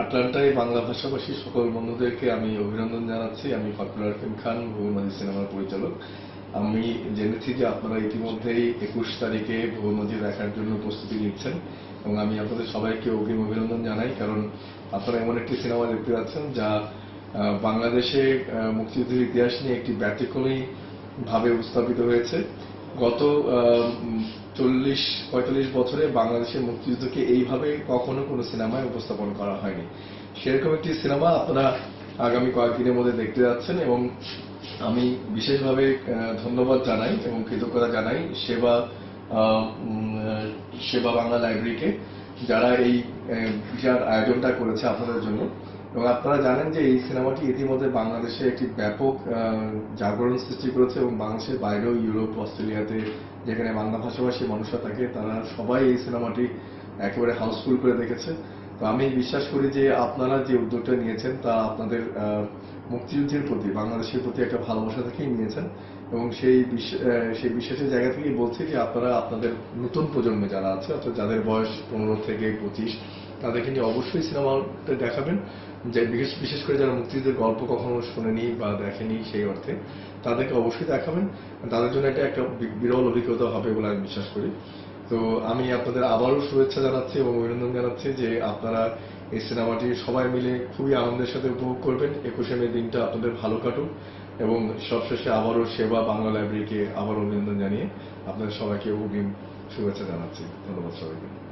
আটলান্টায় বাংলা ভাষাভাষী সকল বন্ধুদেরকে আমি অভিনন্দন জানাচ্ছি। আমি ফখরুল আরফিন খান ভুবনদী সিনেমার পরিচালক। আমি জেনেছি যে আপনারা ইতিমধ্যেই একুশ তারিখে ভুবনদী দেখার জন্য প্রস্তুতি নিচ্ছেন এবং আমি আপনাদের সবাইকে অগ্রিম অভিনন্দন জানাই, কারণ আপনারা এমন একটি সিনেমা দেখতে যাচ্ছেন যা বাংলাদেশে মুক্তিযুদ্ধের ইতিহাস নিয়ে একটি ব্যতিক্রমী ভাবে উপস্থাপিত হয়েছে। গত চল্লিশ, পঁয়তাল্লিশ বছরে বাংলাদেশের মুক্তিযুদ্ধকে এইভাবে কখনো কোনো সিনেমায় উপস্থাপন করা হয়নি। সেরকম একটি সিনেমা আপনারা আগামী কয়েকদিনের মধ্যে দেখতে যাচ্ছেন এবং আমি বিশেষভাবে ধন্যবাদ জানাই এবং কৃতজ্ঞতা জানাই সেবা সেবা বাংলা লাইব্রেরিকে। যারা এই আহ, আয়োজনটা করেছে আপনাদের জন্য। এবং আপনারা জানেন যে এই সিনেমাটি ইতিমধ্যে বাংলাদেশে একটি ব্যাপক জাগরণ সৃষ্টি করেছে এবং বাংলাদেশের বাইরেও ইউরোপ অস্ট্রেলিয়াতে যেখানে বাংলা ভাষাভাষী মানুষরা থাকে তারা সবাই এই সিনেমাটি একেবারে হাউসফুল করে দেখেছে। তো আমি বিশ্বাস করি যে আপনারা যে উদ্যোগটা নিয়েছেন তা আপনাদের মুক্তিযুদ্ধের প্রতি, বাংলাদেশের প্রতি একটা ভালোবাসা থেকেই নিয়েছেন এবং সেই সেই বিশ্বাসের জায়গা থেকেই বলছি যে আপনারা আপনাদের নতুন প্রজন্মে যারা আছে, অর্থাৎ যাদের বয়স পনেরো থেকে পঁচিশ, তাদেরকে নিয়ে অবশ্যই সিনেমাটা দেখাবেন। যে বিশেষ বিশেষ করে যারা মুক্তিযুদ্ধের গল্প কখনো শোনেনি বা দেখেনি সেই অর্থে তাদেরকে অবশ্যই দেখাবেন। তাদের জন্য এটা একটা বিরল অভিজ্ঞতা হবে বলে আমি বিশ্বাস করি। তো আমি আপনাদের আবারও শুভেচ্ছা জানাচ্ছি এবং অভিনন্দন জানাচ্ছি যে আপনারা এই সিনেমাটি সবাই মিলে খুবই আনন্দের সাথে উপভোগ করবেন। একুশে মে দিনটা আপনাদের ভালো কাটুক এবং সবশেষে আবারও সেবা বাংলা লাইব্রেরিকে আবার অভিনন্দন জানিয়ে আপনাদের সবাইকে অগ্রিম শুভেচ্ছা জানাচ্ছি। ধন্যবাদ সবাইকে।